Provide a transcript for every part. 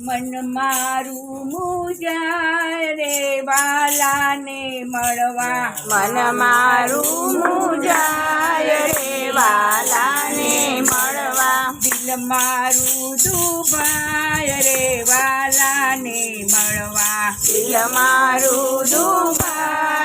મન મારું મુજા રે વાલાને મળવા. મન મારું મુજા રે વાલાને મળવા. દિલ મારું દુભાય રે વાલાને મળવા. દિલ મારું દુભાય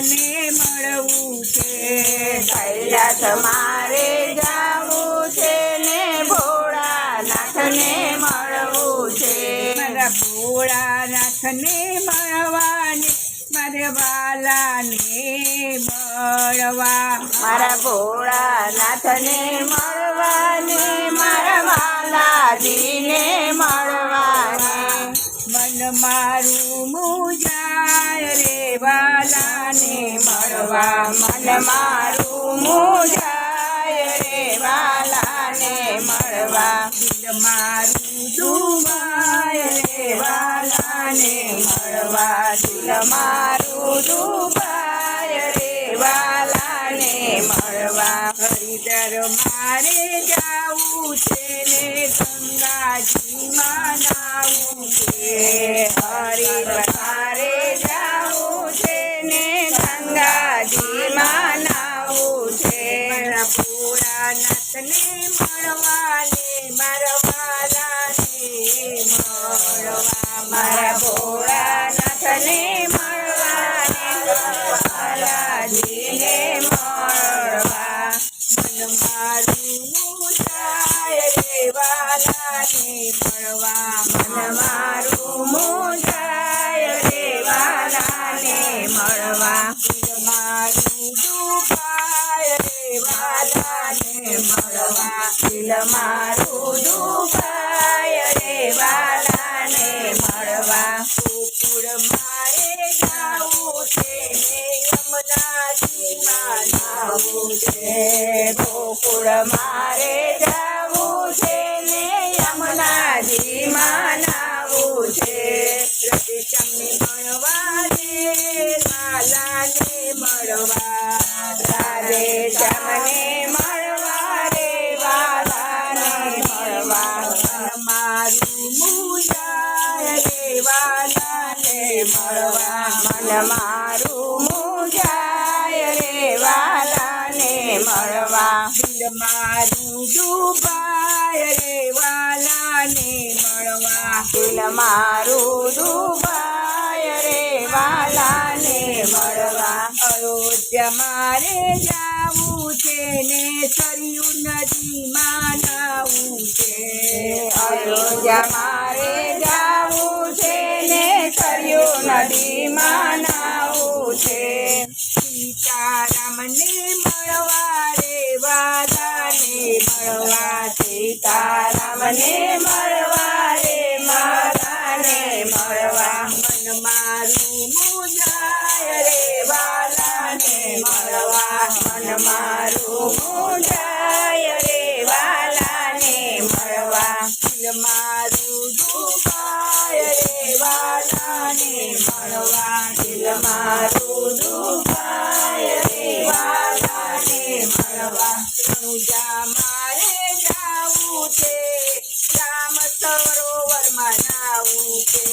ભોળાનાથને મળવું છે. કૈલાસ મારે જાવું છે ને ભોળાનાથને મળવું છે. મારા ભોળાનાથને મળવાની મારે વાલાને મળવા. મારા ભોળાનાથને મળવાની મારા વાલાજીને મળવા મન મારું મુજાય રે વાલાને મળવા. દિલ મારું દુભાય રે વાલાને મળવા. દિલ મારું દુભાય રે વાલાને મળવા. હરિદર મારે જાવું છે ને ગંગાજીમાં ભોળાનાથને મળવાને મારા વાલાને મળવા મારા ભોળાનાથને મળવાને વાલાજીને મળવા. મન મારું મુજાય રે મળવા મન મારું મળવા દિલ વાલાને મળવા ગોકુળ મારે જાવું છે ને યમુનાજીમાં નાવું છે ગોકુળ મારે જાવું છે ને યમુનાજીમાં નાવું છે રતિચમને મળવા રે વાલાને મળવા મન મારું મુજાય રે વાલાને મળવા. દિલ મારું ડૂબાય રે વાલાને મળવા. દિલ મારું દુભાય રે વાલાને મળવા. અયોધ્યા મારે જાવું છે ને સરયુ નદીમાં નાવું છે. અયોધ્યા સીતારામને મળવા રે મારાને મળવા. મન મારું મુજાય રે, વાલાને મળવા. મન મારું મુજાય રે, વાલાને મળવા. મારું દુભાય રે, વાલાને મળવા. દિલ મારું દુભાય રે, વાલાને મળવા. રણુજા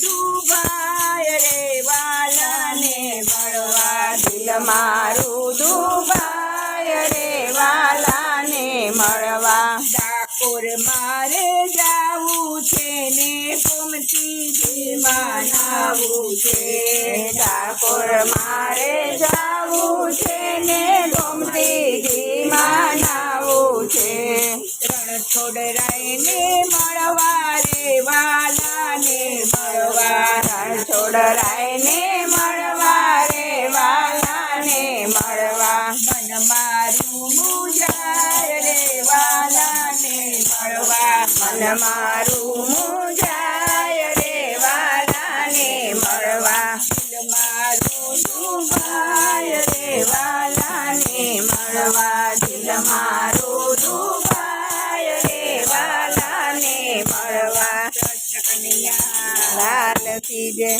ડૂબાય રે વાલાને મળવા દિલ મારું દુબાય રે વાલાને મળવા. ડાકોર મારે જાવું છે ને ગોમતીજીમાં નાવું છે. ડાકોર મારે જાવું છે ને છોડરાયને મળવા રે, વાલાને મળવા. મન મારું મુજાર રે, વાલાને મળવા. મન મારું મુજાય રે, વાલાને મળવા. મારું દુભાય રે, વાલાને મળવા. દિલ મારું દુભાય રે, વાલાને મળવા. કન્યા લાલ જય